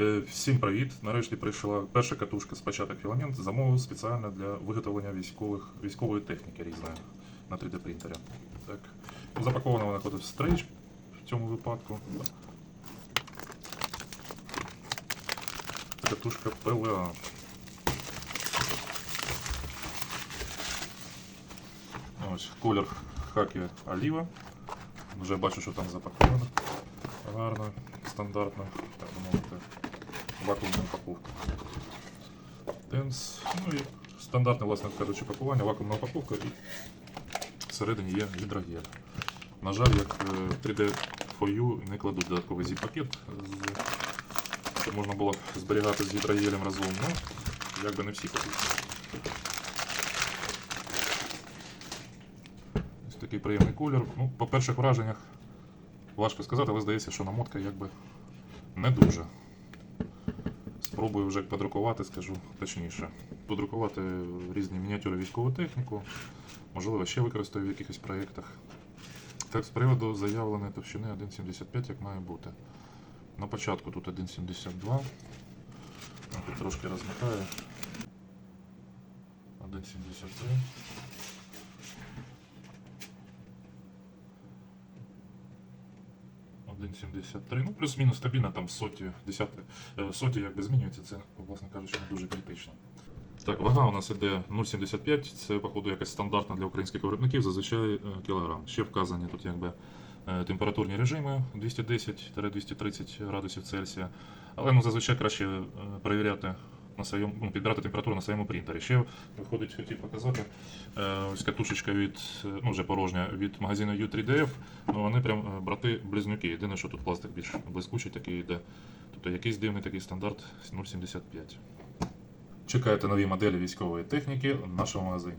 Е, Всім привіт! Нарешті прийшла перша катушка з початок філамент. Замовив спеціально для виготовлення військових, військової техніки різної на 3D принтері. Так. Запакована вона ходить в стрейч в цьому випадку. Катушка ПЛА. Ось колір хакі оліва. Вже бачу, що там запаковано. Гарно, стандартно, так мовити, вакуумна упаковка. Тенс, ну і стандартне, власне кажучи, пакування, вакуумна упаковка і всередині є гідрогель. На жаль, як е, 3D FOU не кладуть додатковий зіп-пакет, щоб можна було зберігати з гідрогелем разом, ну, як би не всі кладуть. Ось такий приємний колір. Ну, по перших враженнях важко сказати, але здається, що намотка якби не дуже. Спробую вже подрукувати, скажу точніше. Подрукувати різні мініатюри військову техніку, можливо, ще використаю в якихось проєктах. Так, з приводу заявленої товщини 1,75, як має бути. На початку тут 1,72. Ну, Тут трошки розмикаю. 1,73. — 1,73. Ну, плюс-мінус стабільно, там соті, десяти, е, соті якби змінюється, це, власне кажучи, не дуже критично. Так, вага у нас іде 0,75, це, походу, якась стандартна для українських виробників, зазвичай е, кілограм. Ще вказані тут якби е, температурні режими 210-230 градусів Цельсія. Але ну, зазвичай краще перевіряти на своєму, ну, підбирати температуру на своєму принтері. Ще виходить, хотів показати е, ось катушечка від, е, ну вже порожня, від магазину U3DF. Ну вони прям е, брати-близнюки. Єдине, що тут пластик більш блискучий такий йде. Тобто якийсь дивний такий стандарт 0,75. Чекайте нові моделі військової техніки в нашому магазині.